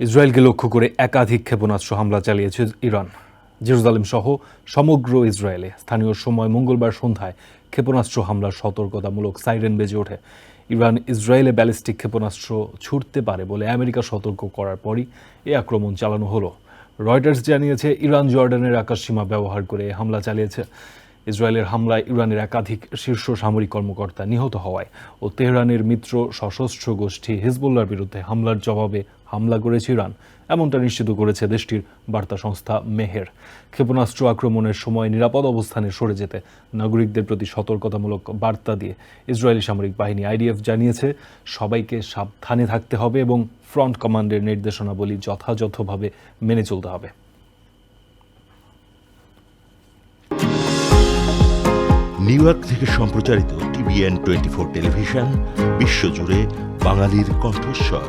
ইসরায়েলকে লক্ষ্য করে একাধিক ক্ষেপণাস্ত্র হামলা চালিয়েছে ইরান। জেরুজালেম সহ সমগ্র ইসরায়েলে স্থানীয় সময় মঙ্গলবার সন্ধ্যায় ক্ষেপণাস্ত্র হামলার সতর্কতামূলক সাইরেন বেজে ওঠে। ইরান ইসরায়েলে ব্যালিস্টিক ক্ষেপণাস্ত্র ছুটতে পারে বলে আমেরিকা সতর্ক করার পরই এ আক্রমণ চালানো হলো। রয়টার্স জানিয়েছে, ইরান জর্ডানের আকাশসীমা ব্যবহার করে হামলা চালিয়েছে। ইসরায়েলের হামলায় ইরানের একাধিক শীর্ষ সামরিক কর্মকর্তা নিহত হওয়ায় ও তেহরানের মিত্র সশস্ত্র গোষ্ঠী হিজবুল্লার বিরুদ্ধে হামলার জবাবে হামলা করেছে ইরান। এমনটা নিশ্চিত করেছে দেশটির বার্তা সংস্থা মেহের। ক্ষেপণাস্ত্র আক্রমণের সময় নিরাপদ অবস্থানে সরে যেতে নাগরিকদের প্রতি সতর্কতামূলক বার্তা দিয়ে ইসরায়েলি সামরিক বাহিনী আইডিএফ জানিয়েছে, সবাইকে সাবধানে থাকতে হবে এবং ফ্রন্ট কমান্ডের নির্দেশনাবলী যথাযথভাবে মেনে চলতে হবে। নিউ ইয়র্ক থেকে সম্প্রচারিত টিভিএন টোয়েন্টি ফোর টেলিভিশন, বিশ্বজুড়ে বাঙালির কণ্ঠস্বর।